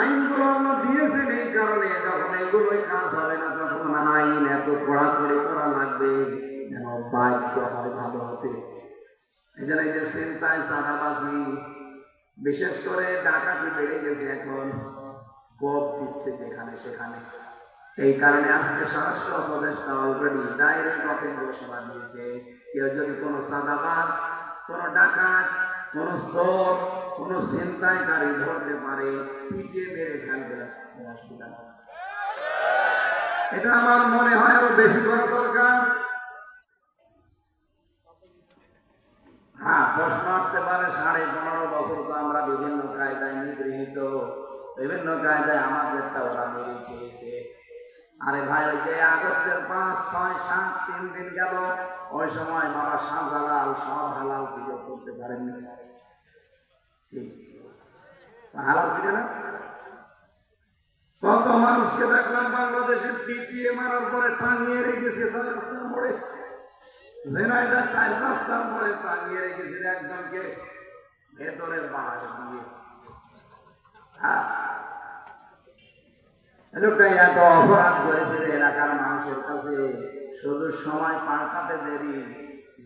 আইনগুলো আল্লাহ দিয়েছেন এই কারণে যখন এগুলোই কাজ হবে না, তখন আইন এত কড়াকড়ি করা লাগবে, যেন বাধ্য হয় ভালো হতে। এই জন্য এই যে চিন্তায় চাঁদাবাজি, বিশেষ করে ডাকাতি বেড়ে গেছে এখন, গপ দিচ্ছে যেখানে সেখানে। এই কারণে আজকে স্বরাষ্ট্র উপদেষ্টা অলরেডি ডাইরেক্ট অপেন ঘোষণা দিয়েছে, কেউ যদি কোনো সাদাবাজ কোনো ডাকাত কোনো কোনো ধরতে পারে, পিটিয়ে মেরে ফেলবে। এটা আমার মনে হয় আরও বেশি করা দরকার। হ্যাঁ প্রশ্ন আসতে পারে, সাড়ে পনেরো বছর তো আমরা বিভিন্ন কায়দায় নিগৃহীত। বিভিন্ন কায়দায় আমাদেরটা ওরা মেরে খেয়েছে আরে ভাই, ওই যে আগস্টের পাঁচ, ছয়, সাত, তিন দিন গেল। ওই সময় বাবা শাহজালাল সব হালাল ছিল করতে পারেননি? হালাল ছিল না? কত মানুষকে দেখলাম বাংলাদেশে পিটিয়ে মারার পরে টাঙিয়ে রেখেছে চার রাস্তার মোড়ে। জেনাইদা চার রাস্তার টাঙিয়ে রেখেছিল একজনকে ভেতরে বাঁশ দিয়ে। হ্যাঁ? লোকটা এত অপরাধ করেছে এলাকার মানুষের কাছে শুধু সময় পাল্টাতে দেরি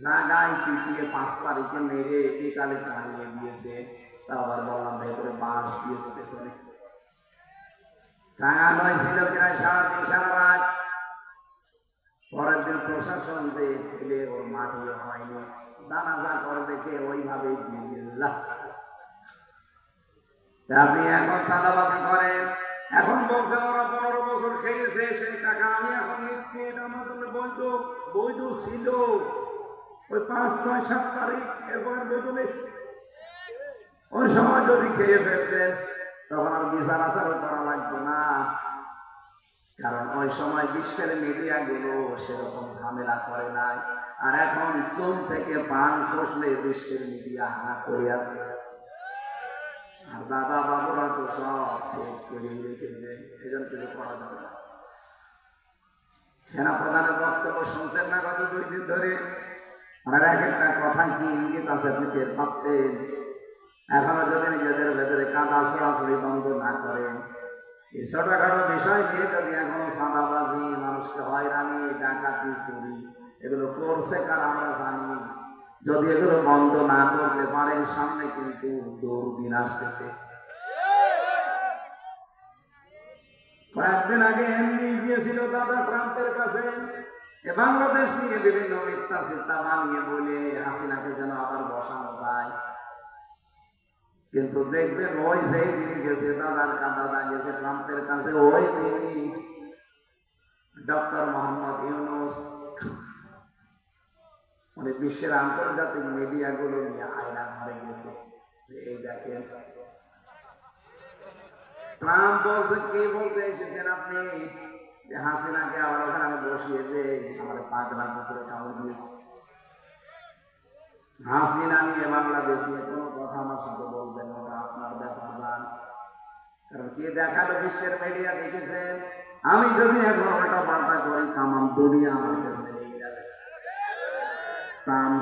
জায়গায় পিটিয়ে পাঁচ তারিখে মেরে বিকালে টাঙিয়ে দিয়েছে তা আবার বললাম ভেতরে বাঁশ দিয়েছে পেছনে টাঙানো হয়েছিল প্রায় সারাদিন সারা রাত পরের দিন প্রশাসন যে ফেলে ওর মাটিও হয়নি জানাজা করবে কে ওইভাবেই দিয়ে দিয়েছে আপনি এখন চাঁদাবাজি করেন। এখন বলছেন ওরা পনেরো বছর খেয়েছে, সেই টাকা আমি এখন নিচ্ছি, এটা আমার বৈধ বৈধ ছিল। ওই পাঁচ, ছয়, সাত তারিখ এরপর বৈধ নেই ওই সময় যদি খেয়ে ফেলতেন, তখন আর বিচার আচারও করা লাগতো না। কারণ ওই সময় বিশ্বের মিডিয়া মিডিয়াগুলো সেরকম ঝামেলা করে নাই। আর এখন চুন থেকে পান খসলে বিশ্বের মিডিয়া হা করে আছে আর দাদা বাবুরা তো সব সেট করে রেখেছে এই জন্য কিছু করা যাবে না। সেনা প্রধানের বক্তব্য শুনছেন না গত দুই দিন ধরে? ওনার এক একটা কথা কি ইঙ্গিত আছে আপনি টের পাচ্ছেন? এখনও যদি নিজেদের ভেতরে কাদা ছড়াছড়ি বন্ধ না করেন, এই ছোটখাটো বিষয় নিয়ে যদি এখনও সাদাবাজি, মানুষকে হয়রানি, ডাকাতি, চুরি, এগুলো করছে কার আমরা জানি। যদি এগুলো বন্ধ না করতে পারেন, সামনে কিন্তু দুর্দিন আসতেছে। কয়েকদিন আগে এমনি গিয়েছিল দাদা ট্রাম্পের কাছে। বাংলাদেশ নিয়ে বিভিন্ন মিথ্যা চিন্তা বানিয়ে বলে হাসিনাকে যেন আবার বসানো যায়। কিন্তু দেখবেন ওই যেই দিন গেছে, দাদার দাদা গেছে ট্রাম্পের কাছে, ওই দিনই ডক্টর মোহাম্মদ ইউনুস বিশ্বের আন্তর্জাতিক মিডিয়াগুলো নিয়ে আয়না ঘরে গেছে এই দেখেন। ট্রাম্প বলছে, কি বলতে এসেছেন আপনি? যে হাসিনাকে ওখানে বসিয়ে যে আমার দিয়েছে। হাসিনা নিয়ে বাংলাদেশ নিয়ে কোনো কথা আমার সাথে বলবেন ওটা আপনার ব্যাপার কারণ কে দেখাল বিশ্বের মিডিয়া দেখেছেন আমি যদি এখন উল্টা পাল্টা করি, তামাম দুনিয়া আমার তাম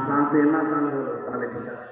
জানতে না জানলে হলো, তাহলে ঠিক আছে।